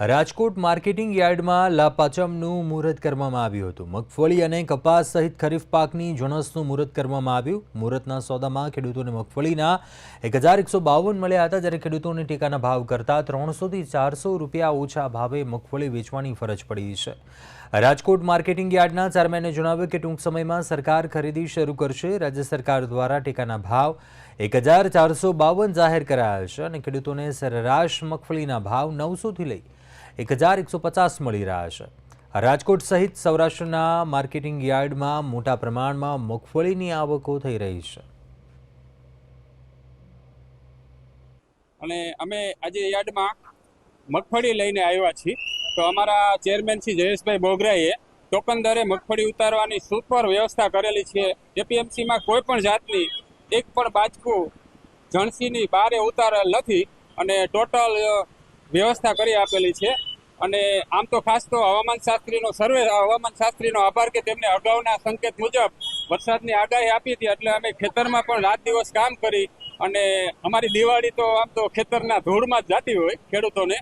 Rajkot marketing યાર્ડમાં લાપાચમનું મુહૂર્ત કરવામાં આવ્યું હતું. મગફળી અને કપાસ સહિત ખરીફ પાકની જણસનું મુહૂર્ત કરવામાં આવ્યું. મુહૂર્તના સોદામાં ખેડૂતોને મગફળીના એક હજાર એકસો બાવન મળ્યા હતા, જ્યારે ખેડૂતોને ટેકાના ભાવ કરતાં ત્રણસોથી ચારસો રૂપિયા ઓછા ભાવે મગફળી વેચવાની ફરજ પડી છે. રાજકોટ માર્કેટિંગ યાર્ડના ચેરમેને જણાવ્યું કે ટૂંક સમયમાં સરકાર ખરીદી શરૂ કરશે. રાજ્ય સરકાર દ્વારા ટેકાના ભાવ એક હજાર ચારસો બાવન જાહેર કરાયા છે અને ખેડૂતોને સરેરાશ મગફળીના ભાવ નવસોથી લઈ એક હજાર એકસો પચાસ મળી રહ્યા છે. રાજકોટ સહિત સૌરાષ્ટ્રના માર્કેટિંગ યાર્ડમાં મોટા પ્રમાણમાં મગફળીની આવકો થઈ રહી છે. અને અમે આજે યાર્ડમાં મગફળી લઈને આવ્યા છીએ. તો અમારા ચેરમેન શ્રી જયેશભાઈ બોગરાએ ટોકન દરે મગફળી ઉતારવાની સુપર વ્યવસ્થા કરેલી છે. એપીએમસીમાં કોઈ પણ જાતની એક પણ બાજકું જણસીની બારે ઉતારેલ નથી. અને ટોટલ વ્યવસ્થા કરી આપેલી છે. અને આમ તો ખાસ તો હવામાન શાસ્ત્રીનો સર્વે, હવામાન શાસ્ત્રીનો આભાર કે તેમને અગાઉના સંકેત મુજબ વરસાદની આગાહી આપી હતી. એટલે અમે ખેતરમાં પણ રાત દિવસ કામ કરી અને અમારી દિવાળી તો આમ તો ખેતરના ધૂળમાં જ જાતી હોય ખેડૂતોને.